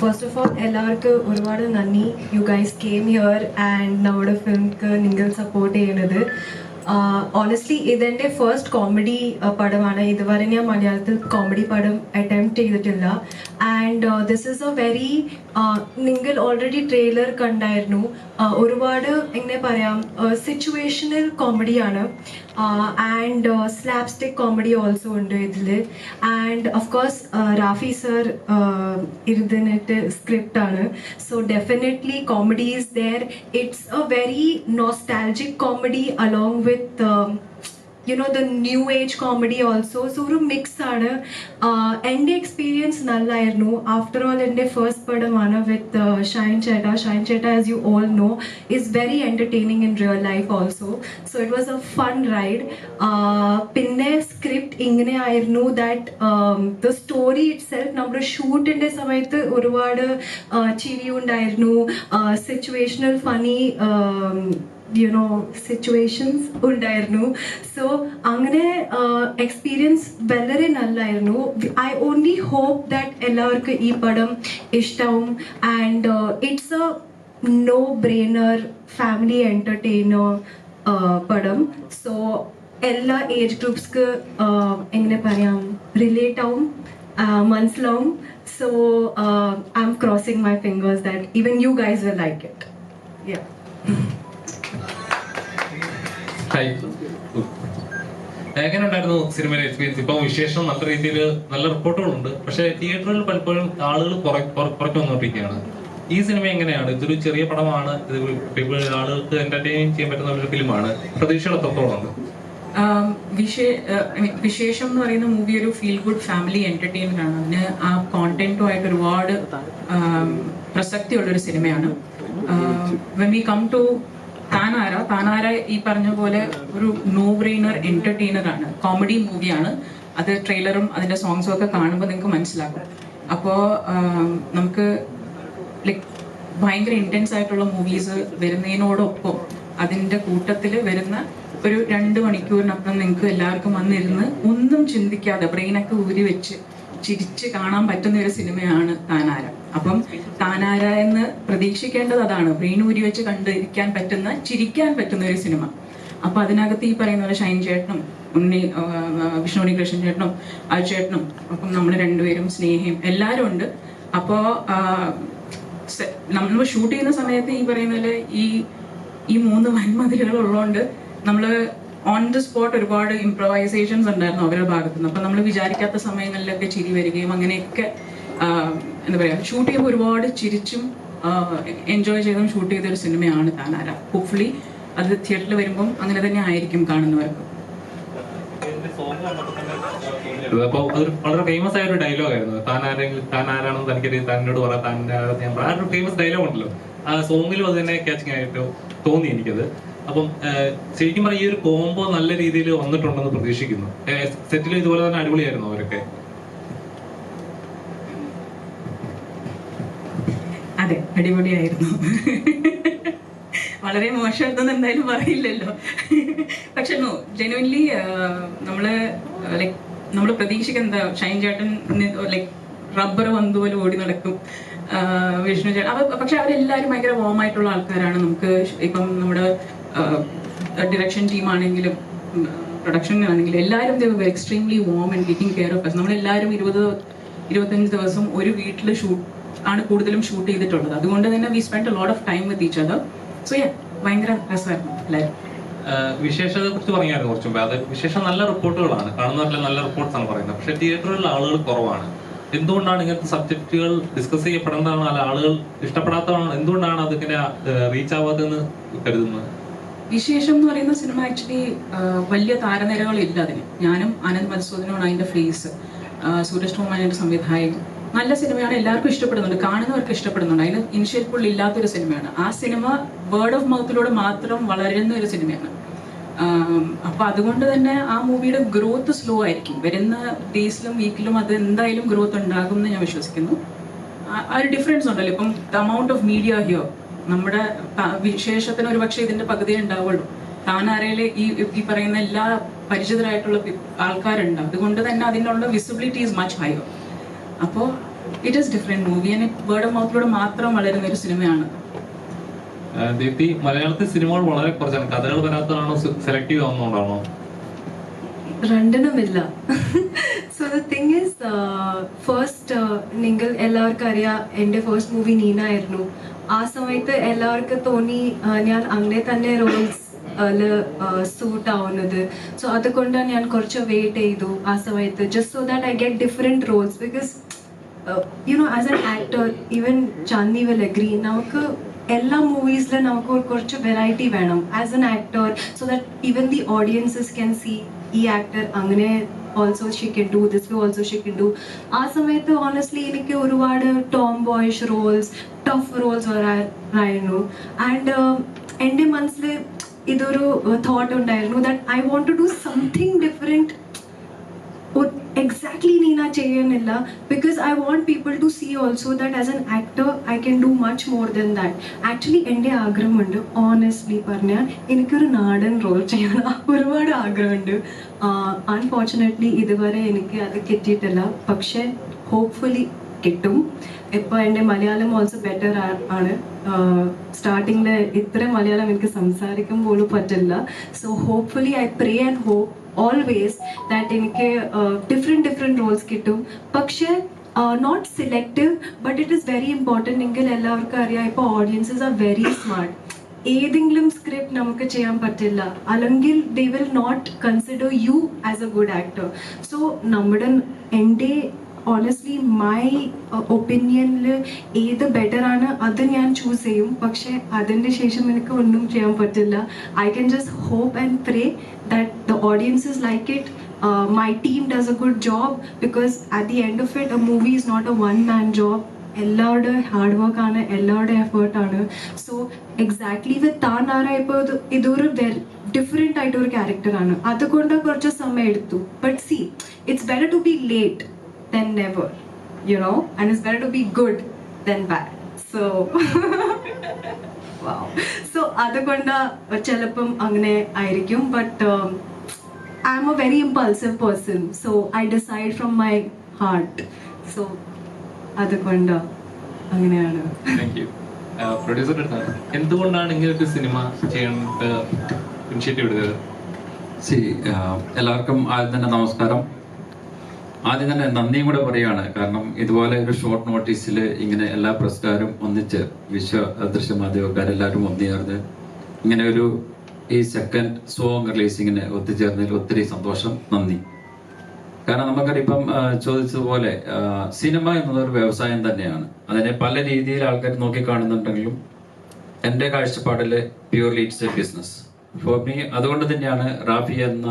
First of all എല്ലാവർക്കും ഒരുപാട് നന്ദി. You guys came here and നമ്മുടെ ഫിലിംക്ക് നിങ്ങൾ സപ്പോർട്ട് ചെയ്യുന്നത് ഓണസ്റ്റ്ലി ഇതെന്റെ ഫസ്റ്റ് കോമഡി പടമാണ്. ഇതുവരെ ഞാൻ മലയാളത്തിൽ കോമഡി പടം അറ്റംപ്റ്റ് ചെയ്തിട്ടില്ല. And this is a very നിങ്ങൾ ഓൾറെഡി ട്രെയിലർ കണ്ടായിരുന്നു. ഒരുപാട് എങ്ങനെ പറയാം സിറ്റുവേഷണൽ കോമഡിയാണ് ആൻഡ് സ്ലാപ്സ്റ്റിക് കോമഡി ഓൾസോ ഉണ്ട് ഇതിൽ and of course Rafi sir ഇരുന്നിട്ട് സ്ക്രിപ്റ്റ് ആണ്. So definitely comedy is there it's a very nostalgic comedy along with you know the new age comedy also so ഒരു mix ആണ്. എന്റെ experience നല്ലായിരുന്നു. After all എന്റെ first പടമാണ് വിത്ത് ഷൈൻ ചേട്ട. ഷൈൻ ചേട്ട as you all know is very entertaining in real life also so it was a fun ride പിന്നെ script ഇങ്ങനെ ആയിരുന്നു that the story itself നമ്മുടെ ഷൂട്ടിന്റെ സമയത്ത് ഒരുപാട് ആഹ് ചിരി ഉണ്ടായിരുന്നു situational funny you know situations ഉണ്ടായിരുന്നു. സോ അങ്ങനെ എക്സ്പീരിയൻസ് വളരെ നല്ലായിരുന്നു. ഐ ഓൺലി ഹോപ്പ് ദാറ്റ് എല്ലാവർക്കും ഈ പടം ഇഷ്ടവും. And it's a no brainer family entertainer പടം. സോ എല്ലാ ഏജ് ഗ്രൂപ്പ്സ്ക്ക് എങ്ങനെ പറയാം റിലേറ്റ് ആവും മനസ്സിലാവും. So I'm crossing my fingers that even you guys will like it yeah hi എങ്ങനെ ഉണ്ടായിരുന്നു സിനിമയിലെ എക്സ്പീരിയൻസ് ഇപ്പൊ വിശേഷം നല്ല രീതിയിൽ നല്ല റിപ്പോർട്ടുകളുണ്ട്. പക്ഷേ തിയേറ്ററിൽ പലപ്പോഴും ആളുകൾ പുറത്തു വന്നുകൊണ്ടിരിക്കുകയാണ്. ഈ സിനിമ എങ്ങനെയാണ്? ഇതൊരു ചെറിയ പടമാണ്. ഇത് ആളുകൾക്ക് എന്റർടൈൻ ചെയ്യാൻ പറ്റുന്ന ഒരു ഫിലിമാണ് പ്രതീക്ഷകൾ എത്രത്തോളം വിശേഷം എന്ന് പറയുന്ന മൂവി ഒരു ഫീൽ ഗുഡ് ഫാമിലി എന്റർടൈൻമെന്റ് ആണ്. അതിന് ആ കോണ്ടന്റുമായിട്ട് ഒരുപാട് ആം, പ്രസക്തിയുള്ളൊരു സിനിമയാണ്. When we come to Thaanara? Thaanara ഈ പറഞ്ഞ പോലെ ഒരു നോ ബ്രെയിനർ എന്റർടൈനർ ആണ് കോമഡി മൂവിയാണ് അത് ട്രെയിലറും അതിന്റെ സോങ്സും ഒക്കെ കാണുമ്പോൾ നിങ്ങൾക്ക് മനസ്സിലാകും. അപ്പോൾ നമുക്ക് ലൈക് ഭയങ്കര ഇന്റൻസ് ആയിട്ടുള്ള മൂവീസ് വരുന്നതിനോടൊപ്പം അതിന്റെ കൂട്ടത്തിൽ വരുന്ന ഒരു രണ്ട് മണിക്കൂറിനപ്പുറം നിങ്ങൾക്ക് എല്ലാവർക്കും വന്നിരുന്ന് ഒന്നും ചിന്തിക്കാതെ ബ്രെയിനൊക്കെ ഊരി വെച്ച് ചിരിച്ച് കാണാൻ പറ്റുന്ന ഒരു സിനിമയാണ് താനാര. അപ്പം താനാര എന്ന് പ്രതീക്ഷിക്കേണ്ടത് അതാണ്. ബ്രെയിൻ ഊരി വെച്ച് കണ്ടിരിക്കാൻ പറ്റുന്ന ചിരിക്കാൻ പറ്റുന്ന ഒരു സിനിമ. അപ്പൊ അതിനകത്ത് ഈ പറയുന്ന പോലെ ഷൈൻ ചേട്ടനും ഉണ്ണി വിഷ്ണു കൃഷ്ണൻ ചേട്ടനും അജു ചേട്ടനും അപ്പം നമ്മൾ രണ്ടുപേരും സ്നേഹയും എല്ലാവരും ഉണ്ട്. അപ്പോ നമ്മൾ ഷൂട്ട് ചെയ്യുന്ന സമയത്ത് ഈ പറയുന്ന പോലെ ഈ ഈ മൂന്ന് വൻമതിലുകൾ ഉള്ളതുകൊണ്ട് നമ്മൾ ഓൺ ദി സ്പോട്ട് ഒരുപാട് ഇംപ്രവൈസേഷൻസ് ഉണ്ടായിരുന്നു അവരുടെ ഭാഗത്തു നിന്ന്. അപ്പൊ നമ്മൾ വിചാരിക്കാത്ത സമയങ്ങളിലൊക്കെ ചിരി വരികയും അങ്ങനെയൊക്കെ എന്താ പറയാ ഷൂട്ട് ചെയ്യുമ്പോൾ ഒരുപാട് ചിരിച്ചും എൻജോയ് ചെയ്തും ഷൂട്ട് ചെയ്ത ഒരു സിനിമയാണ് താനാര. ഹോപ്പ്ഫുള്ളി അത് തിയേറ്ററിൽ വരുമ്പം അങ്ങനെ തന്നെ ആയിരിക്കും കാണുന്നവർക്ക്. അപ്പോൾ അതൊരു വളരെ ഫേമസ് ആയ ഒരു ഡയലോഗ് ആയിരുന്നു. താൻ ആരെങ്കിലും താൻ ആരാണെന്ന് തനിക്ക് തന്നോട് പറയാം താൻ ഞാൻ ആ ഒരു ഫേമസ് ഡയലോഗ് ഉണ്ടല്ലോ. ആ സോങ്ങിലും അത് തന്നെ കാച്ചിങ് ആയിട്ട് തോന്നി എനിക്കത്. അപ്പം ശരിക്കും പറഞ്ഞാൽ ഈ ഒരു കോംബോ നല്ല രീതിയിൽ വന്നിട്ടുണ്ടെന്ന് പ്രതീക്ഷിക്കുന്നു. സെറ്റിൽ ഇതുപോലെ തന്നെ അടിപൊളിയായിരുന്നു അവരൊക്കെ. അതെ അടിപൊളിയായിരുന്നു. വളരെ മോശമായിട്ടൊന്നും എന്തായാലും പറയില്ലല്ലോ. പക്ഷെ നോ ജെനുവൻലി നമ്മൾ ലൈക് നമ്മൾ പ്രതീക്ഷിക്കുന്ന ഷൈൻ ചേട്ടൻ ലൈക് റബ്ബർ വന്നു പോലെ ഓടി നടക്കും. വിഷ്ണു ചേട്ടൻ. പക്ഷെ അവരെല്ലാവരും ഭയങ്കര വോം ആയിട്ടുള്ള ആൾക്കാരാണ്. നമുക്ക് ഇപ്പം നമ്മുടെ ഡിറക്ഷൻ ടീം ആണെങ്കിലും പ്രൊഡക്ഷൻ ആണെങ്കിലും എല്ലാവരും extremely warm and taking care of നമ്മളെല്ലാവരും ഇരുപത് ഇരുപത്തഞ്ച് ദിവസം ഒരു വീട്ടിൽ ഷൂട്ട് ആണ് കൂടുതലും ഷൂട്ട് ചെയ്തിട്ടുള്ളത്. അതുകൊണ്ട് തന്നെ we spend lot of time with each other so yeah ഭയങ്കര രസമായിരുന്നു എല്ലാവരും. വിശേഷത്തെ കുറിച്ച് പറഞ്ഞായിരുന്നു കുറച്ച് മുമ്പ്. അത് വിശേഷം നല്ല റിപ്പോർട്ടുകളാണ്. കാണുന്നവരെല്ലാം നല്ല റിപ്പോർട്ട്സ് ആണ് പറയുന്നത്. പക്ഷെ തിയേറ്ററിൽ ആളുകൾ കുറവാണ്. എന്തുകൊണ്ടാണ് ഇങ്ങനത്തെ സബ്ജക്റ്റുകൾ ഡിസ്കസ് ചെയ്യപ്പെടേണ്ടതാണ് അല്ല ആളുകൾ ഇഷ്ടപ്പെടാത്തതാണ് എന്തുകൊണ്ടാണ് അതിങ്ങനെ റീച്ച് ആവാത്തതെന്ന് കരുതുന്നത്? വിശേഷം എന്ന് പറയുന്ന സിനിമ ആക്ച്വലി വലിയ താരനിരകളില്ല അതിന്. ഞാനും അനന്ത് മധുസൂദനുമാണ് അതിന്റെ ഫേസ് സൂരജ് കുമാറിന്റെ സംവിധായകൻ. നല്ല സിനിമയാണ് എല്ലാവർക്കും ഇഷ്ടപ്പെടുന്നുണ്ട് കാണുന്നവർക്ക് ഇഷ്ടപ്പെടുന്നുണ്ട്. അതിന് ഇനിഷ്യൽ പുള്ളി ഇല്ലാത്തൊരു സിനിമയാണ്. ആ സിനിമ വേർഡ് ഓഫ് മൗത്തിലൂടെ മാത്രം വളരുന്ന ഒരു സിനിമയാണ്. അപ്പൊ അതുകൊണ്ട് തന്നെ ആ മൂവിയുടെ ഗ്രോത്ത് സ്ലോ ആയിരിക്കും. വരുന്ന ഡേയ്സിലും വീക്കിലും അത് എന്തായാലും ഗ്രോത്ത് ഉണ്ടാകും എന്ന് ഞാൻ വിശ്വസിക്കുന്നു. ആ- ആ ഒരു ഡിഫറൻസ് ഉണ്ടല്ലോ. ഇപ്പം the amount of media here നമ്മുടെ വിശേഷത്തിന് ഒരു പക്ഷേ ഇതിന്റെ പകുതി ഉണ്ടാവുള്ളൂ. താനാരയിലെ ഈ ഈ പറയുന്ന എല്ലാ പരിചിതരായിട്ടുള്ള ആൾക്കാരുണ്ട്. അതുകൊണ്ട് തന്നെ അതിനുള്ള വിസിബിലിറ്റി ഈസ് മച്ച് ഹയർ അപ്പോ it is different movie and word of മൗത്തിലൂടെ മാത്രം വളരുന്ന ഒരു സിനിമയാണ്. ദീപ്തി മലയാളത്തിൽ സിനിമകൾ വളരെ കുറച്ചാണ്. കഥകൾ വരാത്തതാണോ? സെലക്ടീവ് ആവുന്നതുകൊണ്ടാണോ രണ്ടിനുമില്ല. So the thing is first നിങ്ങൾ എല്ലാവർക്കും അറിയാം എന്റെ ഫസ്റ്റ് മൂവി നീന ആയിരുന്നു ആ സമയത്ത് എല്ലാവർക്കും തോന്നി ഞാൻ അങ്ങനെ തന്നെ റോൾസ് സൂട്ട് ആവുന്നത്. സോ അതുകൊണ്ടാണ് ഞാൻ കുറച്ച് വെയിറ്റ് ചെയ്തു ആ സമയത്ത് just so that I get different roles because you know as an actor even Chandi will agree നമുക്ക് എല്ലാ മൂവീസിലും നമുക്ക് കുറച്ച് വെറൈറ്റി വേണം. As an actor so that even the audiences can see ഈ ആക്ടർ അങ്ങനെ also she can do this way also she can do ആ സമയത്ത് ഓണസ്റ്റ്ലി എനിക്ക് ഒരുപാട് tomboyish roles tough roles വരായിരുന്നു ആൻഡ് എന്റെ മനസ്സിൽ ഇതൊരു തോട്ട് ഉണ്ടായിരുന്നു that I want to do something different exactly Neena ചെയ്യുന്നില്ല because I want people to see also that as an actor I can do much more than that actually എന്റെ ആഗ്രഹമുണ്ട് honestly പറഞ്ഞാൽ എനിക്കൊരു നാടൻ റോൾ ചെയ്യണം. ഒരുപാട് ആഗ്രഹമുണ്ട്. അൺഫോർച്ചുനേറ്റ്ലി ഇതുവരെ എനിക്ക് അത് കിട്ടിയിട്ടില്ല. പക്ഷേ ഹോപ്പ്ഫുള്ളി കിട്ടും. ഇപ്പോൾ എന്റെ മലയാളം ഓൾസോ ബെറ്റർ ആണ്. സ്റ്റാർട്ടിങ്ങിൽ ഇത്ര മലയാളം എനിക്ക് സംസാരിക്കാൻ പോലും പറ്റില്ല. So hopefully I pray and hope always that എനിക്ക് ഡിഫറെന്റ് ഡിഫറെന്റ് റോൾസ് കിട്ടും. പക്ഷേ not selective but it is very important എങ്കിൽ എല്ലാവർക്കും അറിയാം ഇപ്പോൾ ഓഡിയൻസസ് ആർ വെരി സ്മാർട്ട് ഏതെങ്കിലും സ്ക്രിപ്റ്റ് നമുക്ക് ചെയ്യാൻ പറ്റില്ല. അല്ലെങ്കിൽ they will not consider you as a good actor so നമ്മുടെ എന്റെ ഓണസ്റ്റ്ലി മൈ ഒപ്പീനിയനിൽ ഏത് ബെറ്റർ ആണ് അത് ഞാൻ ചൂസ് ചെയ്യും. പക്ഷേ അതിന്റെ ശേഷം എനിക്ക് ഒന്നും ചെയ്യാൻ പറ്റില്ല. I can just hope and pray that the audiences like it my team does a good job because at the end of it a movie is not a one man job എല്ലാവരുടെ hard work ആണ് എല്ലാവരുടെ effort ആണ്. So exactly വിത്ത് താൻ ആരാ ഇപ്പോൾ ഇത് ഇതൊരു different ആയിട്ടൊരു ക്യാരക്ടറാണ് അതുകൊണ്ട് കുറച്ച് സമയം എടുത്തു. But see it's better to be late than never you know and it's better to be good than bad so so അതുകൊണ്ട് ചിലപ്പം അങ്ങനെ ആയിരിക്കും. But I'm a very impulsive person so I decide from my heart so അതുകൊണ്ട് അങ്ങനെയാണ്. Thank you പ്രൊഡ്യൂസറുടെ അടുത്താണ് എന്തുകൊണ്ടാണ് ഇങ്ങനെ ഒരു സിനിമ ചെയ്യാനായിട്ട് ഇനിഷ്യേറ്റീവ് എടുത്തത് സി എല്ലാവർക്കും ആദ്യം തന്നെ നമസ്കാരം. ആദ്യം തന്നെ നന്ദിയും കൂടെ പറയുകയാണ് കാരണം ഇതുപോലെ ഒരു ഷോർട്ട് നോട്ടീസിൽ ഇങ്ങനെ എല്ലാ പ്രസ്കാരും ഒന്നിച്ച് വിശ്വ ദൃശ്യമാധ്യമക്കാരെല്ലാവരും ഒന്നുചേർന്ന് ഇങ്ങനെ ഒരു ഈ സെക്കൻഡ് സോങ് റിലീസിങ്ങിന് ഒത്തുചേർന്നതിൽ ഒത്തിരി സന്തോഷം നന്ദി. കാരണം നമുക്കറിയിപ്പം ചോദിച്ചതുപോലെ സിനിമ എന്നതൊരു വ്യവസായം തന്നെയാണ്. അതിനെ പല രീതിയിൽ ആൾക്കാർ നോക്കിക്കാണുന്നുണ്ടെങ്കിലും എന്റെ കാഴ്ചപ്പാടിൽ purely it's a business for me അതുകൊണ്ട് തന്നെയാണ് റാഫി എന്ന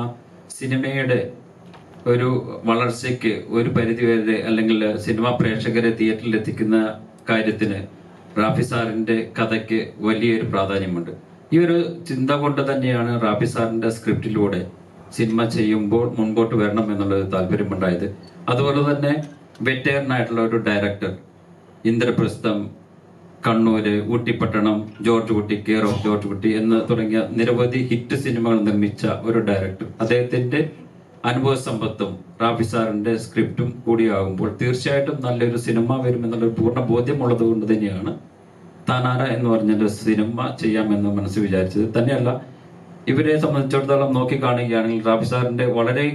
സിനിമയുടെ ഒരു വളർച്ചയ്ക്ക് ഒരു പരിധി വരെ അല്ലെങ്കിൽ സിനിമാ പ്രേക്ഷകരെ തിയേറ്ററിൽ എത്തിക്കുന്ന കാര്യത്തിന് റാഫി സാറിന്റെ കഥയ്ക്ക് വലിയൊരു പ്രാധാന്യമുണ്ട്. ഈ ഒരു ചിന്ത കൊണ്ട് തന്നെയാണ് റാഫി സാറിന്റെ സ്ക്രിപ്റ്റിലൂടെ സിനിമ ചെയ്യുമ്പോൾ മുൻപോട്ട് വരണം എന്നുള്ളൊരു താല്പര്യമുണ്ടായത്. അതുപോലെ തന്നെ വെറ്റേറിനായിട്ടുള്ള ഒരു director Indraprastham Kannur Oottippattanam George Kutty care of George Kutty എന്ന് തുടങ്ങിയ നിരവധി ഹിറ്റ് സിനിമകൾ നിർമ്മിച്ച ഒരു ഡയറക്ടർ. അദ്ദേഹത്തിന്റെ അനുഭവ സമ്പത്തും റാഫി സാറിന്റെ സ്ക്രിപ്റ്റും കൂടിയാകുമ്പോൾ തീർച്ചയായിട്ടും നല്ലൊരു സിനിമ വരുമെന്നുള്ളൊരു പൂർണ ബോധ്യമുള്ളത് കൊണ്ട് തന്നെയാണ് താനാര എന്ന് പറഞ്ഞൊരു സിനിമ ചെയ്യാമെന്ന് മനസ്സ് വിചാരിച്ചത്. തന്നെയല്ല ഇവരെ സംബന്ധിച്ചിടത്തോളം നോക്കി കാണുകയാണെങ്കിൽ റാഫി സാറിന്റെ വളരെ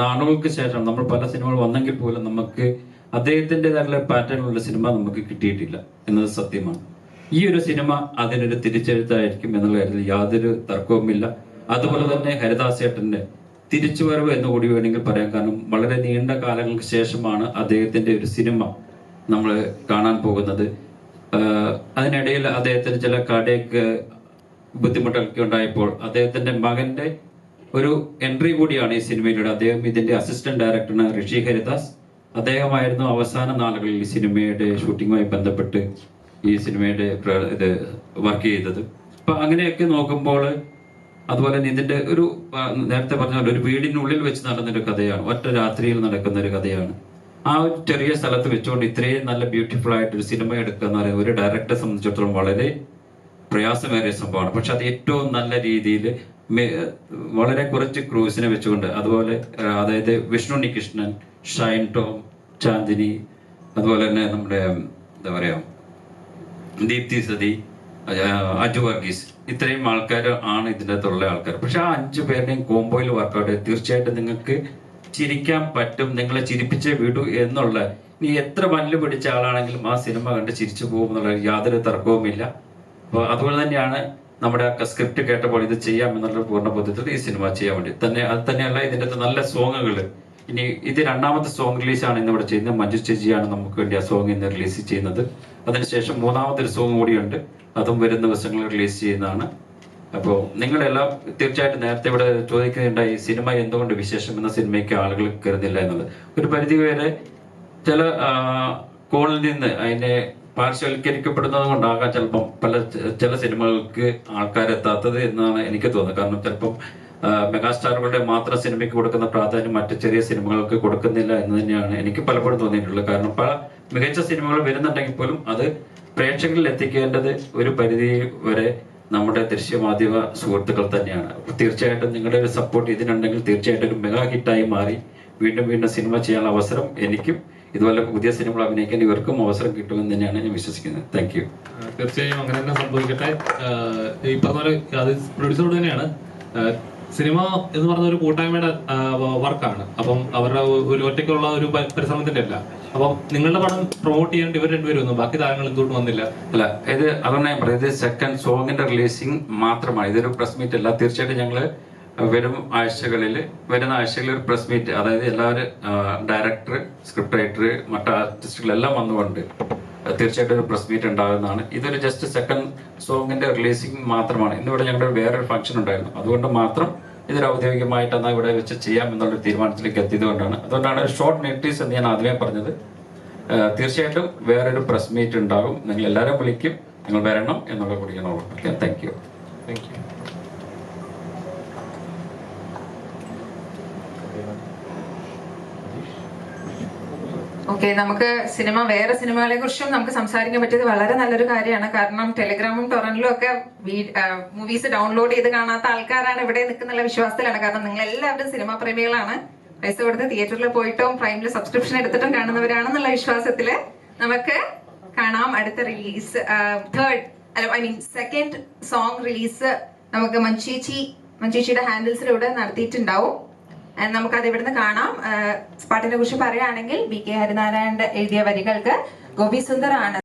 നാളുകൾക്ക് ശേഷം നമ്മൾ പല സിനിമകൾ വന്നെങ്കിൽ പോലും നമുക്ക് അദ്ദേഹത്തിന്റെതായിട്ടുള്ള പാറ്റേണിലുള്ള സിനിമ നമുക്ക് കിട്ടിയിട്ടില്ല എന്നത് സത്യമാണ്. ഈ ഒരു സിനിമ അതിനൊരു തിരിച്ചെഴുത്തായിരിക്കും എന്നുള്ള കാര്യത്തിൽ യാതൊരു തർക്കവുമില്ല. അതുപോലെ തന്നെ ഹരിദാസേട്ടന്റെ തിരിച്ചുവരവ് എന്ന് കൂടി വേണമെങ്കിൽ പറയാം. കാരണം വളരെ നീണ്ട കാലങ്ങൾക്ക് ശേഷമാണ് അദ്ദേഹത്തിന്റെ ഒരു സിനിമ നമ്മൾ കാണാൻ പോകുന്നത്. അതിനിടയിൽ അദ്ദേഹത്തിന് ചില കടയ്ക്ക് ബുദ്ധിമുട്ടൊക്കെ ഉണ്ടായപ്പോൾ അദ്ദേഹത്തിന്റെ മകന്റെ ഒരു എൻട്രി കൂടിയാണ് ഈ സിനിമയിലൂടെ. അദ്ദേഹം ഇതിന്റെ അസിസ്റ്റന്റ് ഡയറക്ടറാണ് ഋഷി ഹരിദാസ്. അദ്ദേഹമായിരുന്നു അവസാന നാളുകളിൽ ഈ സിനിമയുടെ ഷൂട്ടിങ്ങുമായി ബന്ധപ്പെട്ട് ഈ സിനിമയുടെ ഇത് വർക്ക് ചെയ്തത്. അപ്പൊ അങ്ങനെയൊക്കെ നോക്കുമ്പോൾ അതുപോലെ തന്നെ ഇതിന്റെ ഒരു നേരത്തെ പറഞ്ഞ പോലെ ഒരു വീടിനുള്ളിൽ വെച്ച് നടന്നൊരു കഥയാണ്. ഒറ്റ രാത്രിയിൽ നടക്കുന്ന ഒരു കഥയാണ്. ആ ഒരു ചെറിയ സ്ഥലത്ത് വെച്ചുകൊണ്ട് ഇത്രയും നല്ല ബ്യൂട്ടിഫുൾ ആയിട്ട് ഒരു സിനിമ എടുക്കുക എന്ന് പറയുന്നത് ഒരു ഡയറക്ടറെ സംബന്ധിച്ചിടത്തോളം വളരെ പ്രയാസമേറിയ സംഭവമാണ്. പക്ഷെ അത് ഏറ്റവും നല്ല രീതിയിൽ വളരെ കുറച്ച് ക്രൂസിനെ വെച്ചുകൊണ്ട് അതുപോലെ അതായത് വിഷ്ണു ഉണ്ണികൃഷ്ണൻ ഷൈൻ ടോം ചാന്ദിനി അതുപോലെ തന്നെ നമ്മുടെ എന്താ പറയാ ദീപ്തി സതി അജു വർഗീസ്. ഇത്രയും ആൾക്കാർ ആണ് ഇതിന്റെ അകത്തുള്ള ആൾക്കാർ പക്ഷെ ആ അഞ്ചു പേരുടെയും കോമ്പോയിൽ വർക്കൗട്ട് തീർച്ചയായിട്ടും നിങ്ങൾക്ക് ചിരിക്കാൻ പറ്റും നിങ്ങളെ ചിരിപ്പിച്ചേ വിടൂ എന്നുള്ള. നീ എത്ര പല്ല് പിടിച്ച ആളാണെങ്കിലും ആ സിനിമ കണ്ട് ചിരിച്ചു പോകും എന്നുള്ള യാതൊരു തർക്കവുമില്ല. അപ്പോൾ അതുപോലെ തന്നെയാണ് നമ്മുടെ സ്ക്രിപ്റ്റ് കേട്ടപ്പോൾ ഇത് ചെയ്യാം എന്നുള്ള പൂർണ ബോധ്യത്തിൽ ഈ സിനിമ ചെയ്യാൻ വേണ്ടി. തന്നെ അത് തന്നെയല്ല ഇതിന്റെ അകത്ത് നല്ല സോങ്ങുകൾ ഇനി ഇത് രണ്ടാമത്തെ സോങ് റിലീസാണ് ഇന്ന് ഇവിടെ ചെയ്യുന്നത്. മഞ്ജു ചേച്ചിയാണ് നമുക്ക് വേണ്ടി ആ സോങ് ഇന്ന് റിലീസ് ചെയ്യുന്നത്. അതിനുശേഷം മൂന്നാമത്തെ സോങ് കൂടിയുണ്ട്. അതും വരുന്ന ദിവസങ്ങളിൽ റിലീസ് ചെയ്യുന്നതാണ്. അപ്പോൾ നിങ്ങളെല്ലാം തീർച്ചയായിട്ടും നേരത്തെ ഇവിടെ ചോദിക്കുന്നുണ്ടായി സിനിമ എന്തുകൊണ്ട് വിശേഷം എന്ന സിനിമയ്ക്ക് ആളുകൾ കരുതില്ല എന്നത്? ഒരു പരിധി വരെ ചില കോണിൽ നിന്ന് അതിനെ പാർശ്വവൽക്കരിക്കപ്പെടുന്നത് കൊണ്ടാകാം ചിലപ്പം പല ചില സിനിമകൾക്ക് ആൾക്കാരെത്താത്തത് എന്നാണ് എനിക്ക് തോന്നുന്നത്. കാരണം ചിലപ്പം മെഗാസ്റ്റാറുകളുടെ മാത്രം സിനിമയ്ക്ക് കൊടുക്കുന്ന പ്രാധാന്യം മറ്റു ചെറിയ സിനിമകൾക്ക് കൊടുക്കുന്നില്ല എന്ന് തന്നെയാണ് എനിക്ക് പലപ്പോഴും തോന്നിയിട്ടുള്ളത്. കാരണം പല മികച്ച സിനിമകൾ വരുന്നുണ്ടെങ്കിൽ പോലും അത് പ്രേക്ഷകരിൽ എത്തിക്കേണ്ടത് ഒരു പരിധി വരെ നമ്മുടെ ദൃശ്യമാധ്യമ സുഹൃത്തുക്കൾ തന്നെയാണ്. തീർച്ചയായിട്ടും നിങ്ങളുടെ ഒരു സപ്പോർട്ട് ഇതിനുണ്ടെങ്കിൽ തീർച്ചയായിട്ടും ഒരു മെഗാ ഹിറ്റായി മാറി വീണ്ടും വീണ്ടും സിനിമ ചെയ്യാനുള്ള അവസരം എനിക്കും ഇതുപോലെ പുതിയ സിനിമകൾ അഭിനയിക്കാൻ ഇവർക്കും അവസരം കിട്ടുമെന്ന് തന്നെയാണ് ഞാൻ വിശ്വസിക്കുന്നത്. താങ്ക് യു തീർച്ചയായും അങ്ങനെ തന്നെ സംഭവിക്കട്ടെ. ഈ പറഞ്ഞ പ്രൊഡ്യൂസറോട് തന്നെയാണ്. സിനിമ എന്ന് പറഞ്ഞ ഒരു കൂട്ടായ്മയുടെ വർക്കാണ് അപ്പം അവരുടെ ഒരു ഒറ്റയ്ക്കുള്ള ഒരു പരിശ്രമത്തിന്റെ അല്ല അപ്പം നിങ്ങളുടെ പടം പ്രൊമോട്ട് ചെയ്യാൻ ഇവർ രണ്ടുപേരും ഒന്നും ബാക്കി താരങ്ങൾ എന്തുകൊണ്ട് വന്നില്ല? അല്ല? ഇത് അതുകൊണ്ട് ഞാൻ പറയുന്നത് സെക്കൻഡ് സോങ്ങിന്റെ റിലീസിംഗ് മാത്രമാണ്. ഇതൊരു പ്രസ് മീറ്റ് അല്ല. തീർച്ചയായിട്ടും ഞങ്ങൾ വരും ആഴ്ചകളിൽ വരുന്ന ആഴ്ചകളിൽ ഒരു പ്രസ് മീറ്റ് അതായത് എല്ലാവരും ഡയറക്ടർ സ്ക്രിപ്റ്റ് റൈറ്റർ മറ്റ് ആർട്ടിസ്റ്റുകളെല്ലാം വന്നുകൊണ്ട് തീർച്ചയായിട്ടും ഒരു പ്രസ് മീറ്റ് ഉണ്ടാകുന്നതാണ്. ഇതൊരു ജസ്റ്റ് സെക്കൻഡ് സോങ്ങിന്റെ റിലീസിംഗ് മാത്രമാണ്. ഇന്നിവിടെ ഞങ്ങളുടെ വേറൊരു ഫംഗ്ഷൻ ഉണ്ടായിരുന്നു. അതുകൊണ്ട് മാത്രം ഇതൊരു ഔദ്യോഗികമായിട്ട് എന്നാൽ ഇവിടെ വെച്ച് ചെയ്യാം എന്നുള്ള തീരുമാനത്തിലേക്ക് എത്തിയത് കൊണ്ടാണ്. അതുകൊണ്ടാണ് ഷോർട്ട് നോട്ടീസ് എന്ന് ഞാൻ ആദ്യമേ പറഞ്ഞത്. തീർച്ചയായിട്ടും വേറൊരു പ്രസ് മീറ്റ് ഉണ്ടാകും. നിങ്ങൾ എല്ലാവരും വിളിക്കും. നിങ്ങൾ വരണം എന്നുള്ള കൂടി ഓർമ്മിപ്പിക്കാം thank you thank you okay നമുക്ക് സിനിമ വേറെ സിനിമകളെ കുറിച്ചും നമുക്ക് സംസാരിക്കാൻ പറ്റിയത് വളരെ നല്ലൊരു കാര്യമാണ്. കാരണം ടെലിഗ്രാമും ടൊറന്റിലും ഒക്കെ മൂവീസ് ഡൗൺലോഡ് ചെയ്ത് കാണാത്ത ആൾക്കാരാണ് ഇവിടെ നിൽക്കുന്നുള്ള വിശ്വാസത്തിലാണ്. കാരണം നിങ്ങൾ എല്ലാവരും സിനിമാ പ്രേമികളാണ്. പൈസ കൊടുത്ത് തിയേറ്ററിൽ പോയിട്ടും പ്രൈമിൽ സബ്സ്ക്രിപ്ഷൻ എടുത്തിട്ടും കാണുന്നവരാണെന്നുള്ള വിശ്വാസത്തിൽ നമുക്ക് കാണാം. അടുത്ത release third I mean second song release നമുക്ക് മഞ്ചേച്ചി മഞ്ചേച്ചിയുടെ ഹാൻഡിൽസിലൂടെ നടത്തിയിട്ടുണ്ടാവും. നമുക്കത് ഇവിടുന്ന് കാണാം. പാട്ടിനെ കുറിച്ച് പറയുകയാണെങ്കിൽ ബി കെ ഹരിനാരായണന്റെ എഴുതിയ വരികൾക്ക് ഗോപി സുന്ദറാണ്.